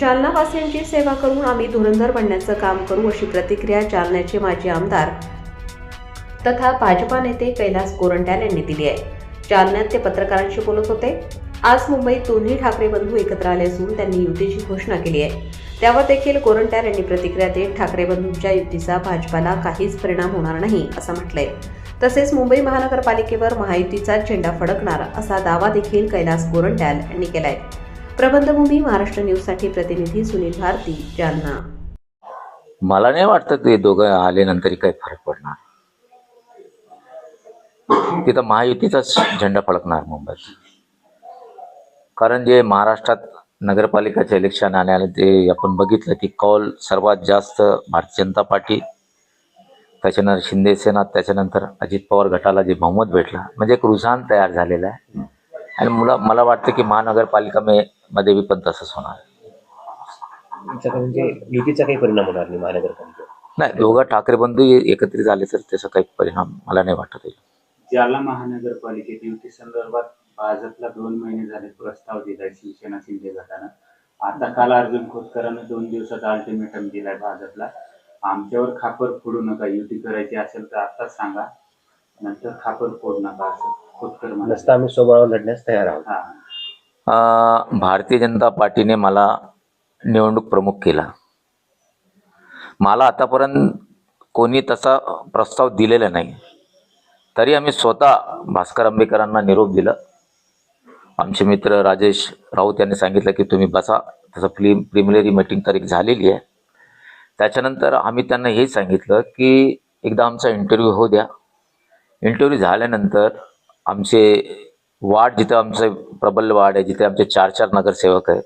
जालनावासियांची सेवा करून आम्ही धुरंधर बनण्याचं काम करू अशी प्रतिक्रिया जालन्याचे माजी आमदार तथा भाजपा नेते कैलास गोरंट्याल यांनी दिली आहे. जालन्यात ते पत्रकारांशी बोलत होते. आज मुंबईत दोन्ही ठाकरे बंधू एकत्र आले असून त्यांनी युतीची घोषणा केली आहे. त्यावर देखील गोरंट्याल यांनी प्रतिक्रिया देत ठाकरे बंधूंच्या युतीचा भाजपाला काहीच परिणाम होणार नाही असं म्हटलंय. तसेच मुंबई महानगरपालिकेवर महायुतीचा झेंडा फडकणार असा दावा देखील कैलास गोरंट्याल यांनी केलाय. प्रबंधभूमी महाराष्ट्र न्यूजसाठी प्रतिनिधी सुनील भारती जालना. मला नाही वाटतं ते दोघं नंतर काही फरक पडणार. तिथं महायुतीचाच झेंडा फडकणार मुंबईत कारण जे महाराष्ट्रात नगरपालिकाचे इलेक्शन आल्याने ते आपण बघितलं की कॉल सर्वात जास्त भारतीय जनता पार्टी त्याच्यानंतर शिंदे सेना त्याच्यानंतर अजित पवार गटाला जे बहुमत भेटला म्हणजे एक रुझान तयार झालेला आहे. आणि मुला मला वाटतं की महानगरपालिका मे मध्ये बी पण तसंच होणार. म्हणजे युतीचा काही परिणाम होणार नाही महानगरपालिकेवर? नाही दोघं ठाकरे बंधू एकत्रित झाले तर त्याचा काही परिणाम मला नाही वाटत आहे. जालना महानगरपालिकेत युती संदर्भात भाजपला दोन महिने झाले प्रस्ताव दिलाय शिवसेना शिंदे गटानं. आता काल अर्जुन खोतकरांना दोन दिवसात अल्टिमेटम दिलाय भाजपला. आमच्यावर खापर फोडू नका युती करायची असेल तर आताच सांगा. नंतर खापर फोडू नका असं खोतकर म्हणाले नसता आम्ही स्वबळावर लढण्यास तयार आहोत. हा. भारतीय जनता पार्टीने मला निवडणूक प्रमुख केला. मला आतापर्यंत कोणी तसा प्रस्ताव दिलेला नाही. तरी आम्ही स्वतः भास्कर आंबेकरांना निरोप दिला. आमचे मित्र राजेश राऊत यांनी सांगितलं की तुम्ही बसा त्याचं प्रि प्रिमिनरी मीटिंग तारीख झालेली आहे. त्याच्यानंतर आम्ही त्यांना हे सांगितलं की एकदा आमचा इंटरव्ह्यू होऊ द्या. इंटरव्ह्यू झाल्यानंतर आमचे वार्ड जिथं आमचं प्रबल वार्ड आहे जिथे आमचे चार चार नगरसेवक आहे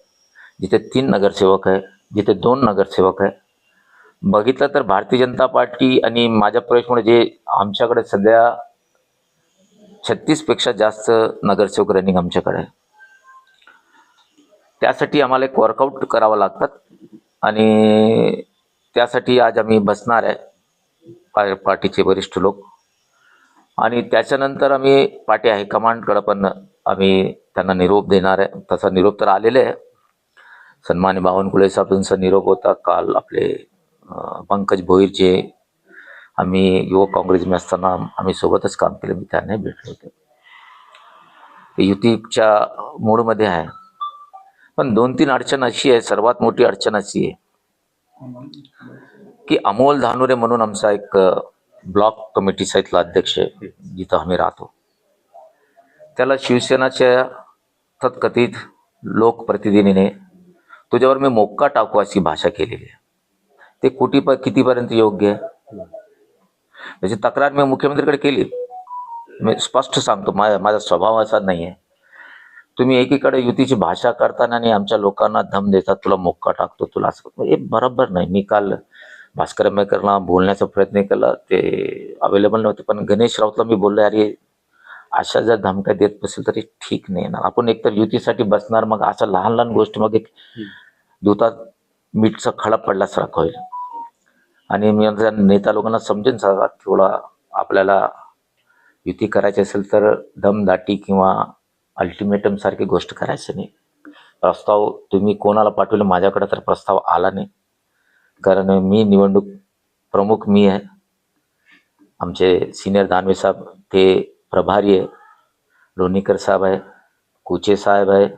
जिथे तीन नगरसेवक आहे जिथे दोन नगरसेवक आहे. बघितलं तर भारतीय जनता पार्टी आणि माझ्या प्रवेशमुळे जे आमच्याकडे सध्या छत्तीसपेक्षा जास्त नगरसेवक रनिंग आमच्याकडे आहे. त्यासाठी आम्हाला एक वर्कआउट करावं लागतात आणि त्यासाठी आज आम्ही बसणार आहे पार्टीचे वरिष्ठ लोक. आणि त्याच्यानंतर आम्ही पाठी आहे कमांडकडं पण आम्ही त्यांना निरोप देणार आहे. तसा निरोप तर आलेले आहे. सन्मान्य बावनकुळे साहेबांचा निरोप होता. काल आपले पंकज भोईरचे आम्ही युवक काँग्रेसमध्ये असताना आम्ही सोबतच काम केलं. मी त्यांनाही भेटले होते. युतीच्या मूडमध्ये आहे. पण दोन तीन अडचण अशी आहे सर्वात मोठी अडचण अशी आहे की अमोल धानुरे म्हणून आमचा एक ब्लॉक कमिटीचा इथला अध्यक्ष जिथं आम्ही राहतो. त्याला शिवसेनाच्या तथकथित लोकप्रतिनिधीने तुझ्यावर मी मोक्का टाकू अशी भाषा केलेली आहे. ते कुठे प कितीपर्यंत योग्य आहे? त्याची तक्रार मी मुख्यमंत्रीकडे केली. मी स्पष्ट सांगतो माझा माझा स्वभाव असा नाही आहे तुम्ही एकीकडे युतीची भाषा करताना आणि आमच्या लोकांना धम देतात तुला मोक्का टाकतो तुला असं हे बरोबर नाही. मी काल भास्कर बोलण्याचा प्रयत्न केला. ते अवेलेबल नव्हते पण गणेश राऊतला मी बोललो अरे अशा जर धमक्या देत बसेल तरी ठीक नाही ना आपण एकतर युतीसाठी बसणार मग असं लहान लहान गोष्ट मग एक दुधात मीठचा खडा पडल्यासारखं होईल. आणि मी नेता लोकांना समजून सांगा थोडा आपल्याला युती करायची असेल तर दमदाटी किंवा अल्टिमेटम सारखी गोष्ट करायची नाही. प्रस्ताव तुम्ही कोणाला पाठवले माझ्याकडे तर प्रस्ताव आला नाही. कारण मी निवडणूक प्रमुख मी आहे. आमचे सिनियर दानवे साहेब ते प्रभारी आहे. लोणीकर साहेब आहे कुचे साहेब आहे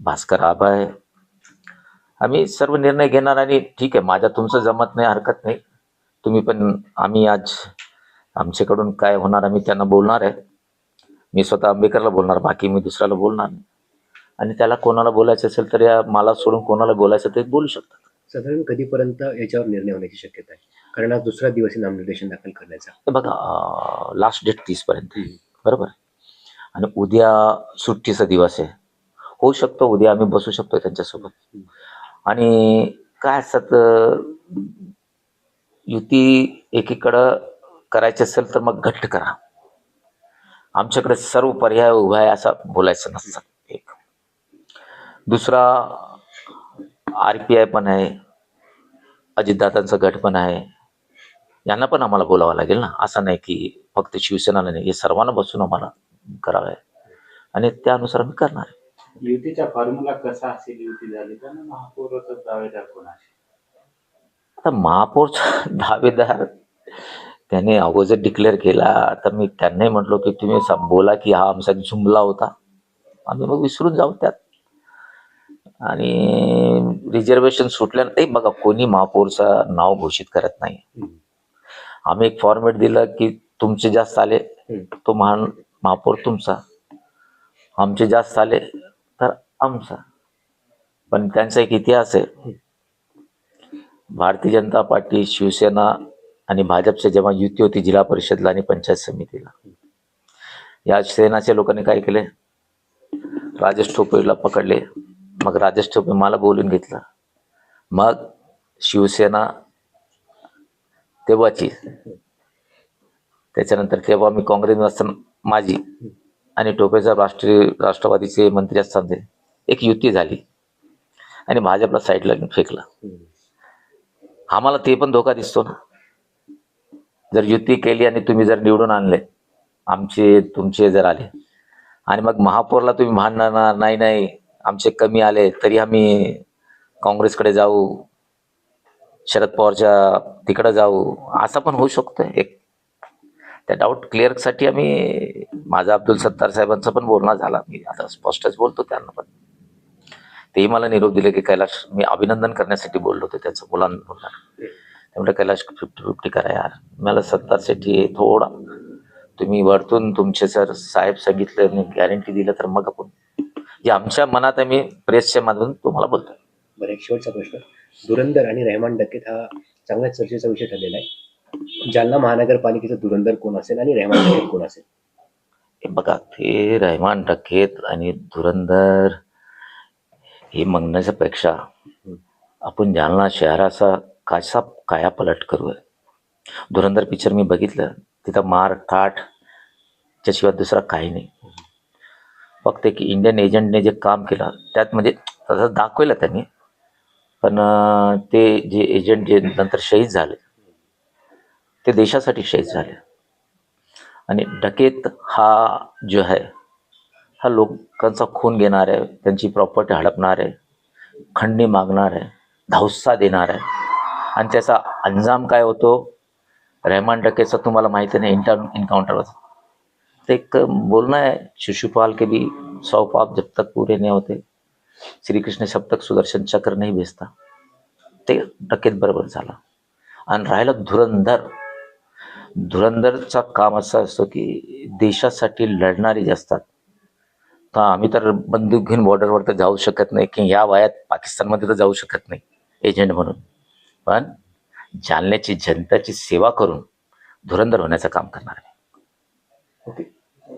भास्कर आबा आहे. आम्ही सर्व निर्णय घेणार आणि ठीक आहे माझ्या तुमचं जमत नाही हरकत नाही. तुम्ही पण आम्ही आज आमच्याकडून काय होणार आम्ही त्यांना बोलणार आहे. मी स्वतः आंबेकरला बोलणार बाकी मी दुसऱ्याला बोलणार नाही. आणि त्याला कोणाला बोलायचं असेल तर या मला सोडून कोणाला बोलायचं ते बोलू शकतात. साधारण कधीपर्यंत याच्यावर निर्णय होण्याची शक्यता आहे? कारण आज दुसरा दिवस आहे नामनिर्देशन दाखल करण्याचा. हे बघा लास्ट डेट तीसपर्यंत आहे. बरोबर? आणि उद्या सुट्टीचा दिवस आहे. होऊ शकतो उद्या आम्ही बसू शकतो त्यांच्यासोबत. आणि काय असतात युती एकीकडं करायची असेल तर मग घट्ट करा. आमच्याकडे सर्व पर्याय उभा आहे असं बोलायचं नसतं. एक. दुसरा आर पी आय पण आहे. अजितदादांचा गट पण आहे. यांना पण आम्हाला बोलावं लागेल ना. असं नाही की फक्त शिवसेनाला नाही हे सर्वांना बसून आम्हाला करावं आहे. आणि त्यानुसार आम्ही करणार आहे. युतीचा फॉर्म्युला कसा असेल? युती झाली तर महापौराचा दावेदार कोण असेल? आता महापौरचा दावेदार त्याने अगोदर डिक्लेअर केला तर मी त्यांनाही म्हटलो की तुम्ही बोला की हा आमचा जुमला होता. आम्ही मग विसरून जाऊ त्यात. आणि रिझर्वेशन सुटल्यानंतर बघा कोणी महापौरचं नाव घोषित करत नाही. आम्ही एक फॉर्मेट दिलं की तुमचे जास्त आले. तो महान महापौर तुमचा. आमचे जास्त आले तर आमचा. पण त्यांचा एक इतिहास आहे. भारतीय जनता पार्टी शिवसेना आणि भाजपच्या जेव्हा युती होती जिल्हा परिषदला आणि पंचायत समितीला. या सेनाच्या लोकांनी काय केले? राजेश ठोपेला पकडले. मग राजेश ठोपे मला बोलून घेतलं. मग शिवसेना तेव्हाची. त्याच्यानंतर तेव्हा मी काँग्रेस असताना माझी आणि टोपेचा राष्ट्रीय राष्ट्रवादीचे मंत्री असताना एक युती झाली. आणि भाजपला साईडला फेकलं. आम्हाला ते पण धोका दिसतो ना. जर युती केली आणि तुम्ही जर निवडून आणले आमचे तुमचे जर आले. आणि मग महापौरला तुम्ही भांडणार नाही नाही आमचे कमी आले तरी आम्ही काँग्रेसकडे जाऊ शरद पवारच्या तिकडे जाऊ असं पण होऊ शकतं एक त्या डाऊट क्लिअरसाठी आम्ही माझा अब्दुल सत्तार साहेबांचा पण बोलणं झाला. मी आता स्पष्टच बोलतो त्यांना पण. तेही मला निरोप दिले की कैलाश मी अभिनंदन करण्यासाठी बोललो होतो त्याचं मुलांना त्यामुळे कैलाश फिफ्टी फिफ्टी करा यार. मला सत्तार शेट्टी थोडा. तुम्ही वरतून तुमचे सर साहेब सांगितलं गॅरंटी दिलं तर मग आपण जे आमच्या मनात आहे मी प्रेसच्या माध्यमातून तुम्हाला बोलतो बरं एक शेवटचा प्रश्न. धुरंदर आणि रहमान डकेत हा चांगला चर्चेचा विषय ठरलेला आहे. जालना महानगरपालिकेचा धुरंदर कोण असेल आणि रहमान डकेत कोण असेल? हे बघा ते रहमान डकेत आणि धुरंदर हे म्हणण्याच्या पेक्षा आपण जालना शहराचा कसा कायापलट करूया. धुरंदर पिक्चर मी बघितलं तिथं मार ठाठ त्याशिवाय दुसरा काही नाही. फक्त एक इंडियन एजंटने जे काम केलं त्यात म्हणजे तसं दाखवलं त्यांनी. पण ते जे एजंट जे नंतर शहीद झाले ते देशासाठी शहीद झाले. आणि डकेत हा जो आहे हा लोकांचा खून घेणार आहे त्यांची प्रॉपर्टी हडपणार आहे खंडणी मागणार आहे धावसा देणार आहे. आणि त्याचा अंजाम काय होतो? रहमान डकेचा तुम्हाला माहिती नाही इंटर इन्काउंटर होता. एक बोलणं आहे शिशुपाल के भी सौ पाप जब तक पूरे नहीं होते। श्री कृष्ण सब तक सुदर्शन चक्र नाही भेजता। ते डकेत बरोबर झालं। आणि राहिलं धुरंधर। धुरंधरचा काम असं असतो की देशासाठी लढणारे जे असतात तर आम्ही तर बंदूक घेऊन बॉर्डरवर तर जाऊ शकत नाही की या वयात पाकिस्तानमध्ये तर जाऊ शकत नाही एजंट म्हणून. पण जालन्याची जनताची सेवा करून धुरंधर होण्याचं काम करणार आहे. ओके.